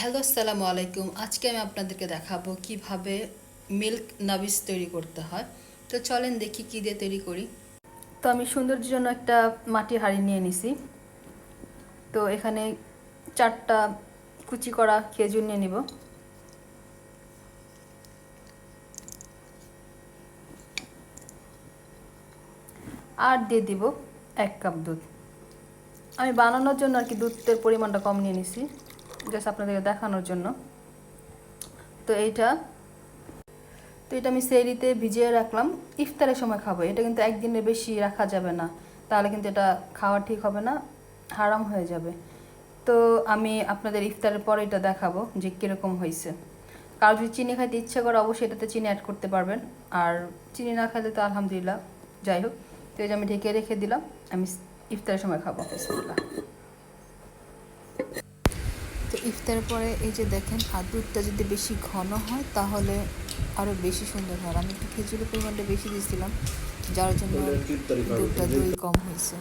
Hello, আসসালামু আলাইকুম। আজকে আমি আপনাদেরকে দেখাবো কীভাবে মিল্ক নাবিস তৈরি করতে হয়। তো চলেন দেখি কী দিয়ে তৈরি করি। তো আমি সৌন্দর্যের জন্য একটা মাটির হাঁড়ি নিয়ে নিছি। তো এখানে চারটা কুচি করা খেজুর নিয়ে নিব। আর দিয়ে দিব এক কাপ দুধ। আমি বানানোর জন্য আর কি দুধের পরিমাণটা কম নিয়ে নিছি। জাস্ট আপনাদেরকে দেখানোর জন্য। তো এইটা, তো এটা আমি সেরিতে ভিজিয়ে রাখলাম। ইফতারের সময় খাব, এটা কিন্তু একদিনের বেশি রাখা যাবে না। তাহলে কিন্তু এটা খাওয়া ঠিক হবে না, হারাম হয়ে যাবে। তো আমি আপনাদের ইফতারের পরে এটা দেখাবো যে কীরকম হয়েছে। কারও যদি চিনি খাইতে ইচ্ছা করে, অবশ্যই এটাতে চিনি অ্যাড করতে পারবেন। আর চিনি না খাইলে তো আলহামদুলিল্লাহ, যাই হোক। তো এই যে আমি ঢেকে রেখে দিলাম, আমি ইফতারের সময় খাব, বিসমিল্লাহ। তো ইফতারের পরে এই যে দেখেন আর দুধটা যদি বেশি ঘন হয় তাহলে আরও বেশি সুন্দর হয়। আমি একটু খেজুরের পরিমাণটা বেশি দিয়েছিলাম যার জন্য দুধটা দই কম হয়েছে।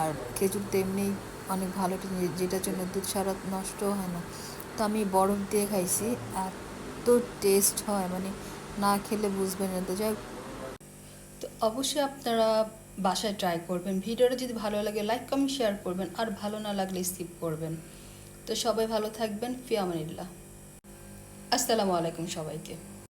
আর খেজুর তো এমনি অনেক ভালো যেটার জন্য দুধ সারা নষ্টও হয় না। তো আমি বরফ দিয়ে খাইছি এত টেস্ট হয় মানে না খেলে বুঝবেন না তো। যাই তো অবশ্যই আপনারা বাসায় ট্রাই করবেন। ভিডিওটা যদি ভালো লাগে লাইক কমেন্ট শেয়ার করবেন। আর ভালো না লাগলে স্কিপ করবেন। তো সবাই ভালো থাকবেন ফিয়ামানিল্লাহ। আসসালামু আলাইকুম সবাইকে।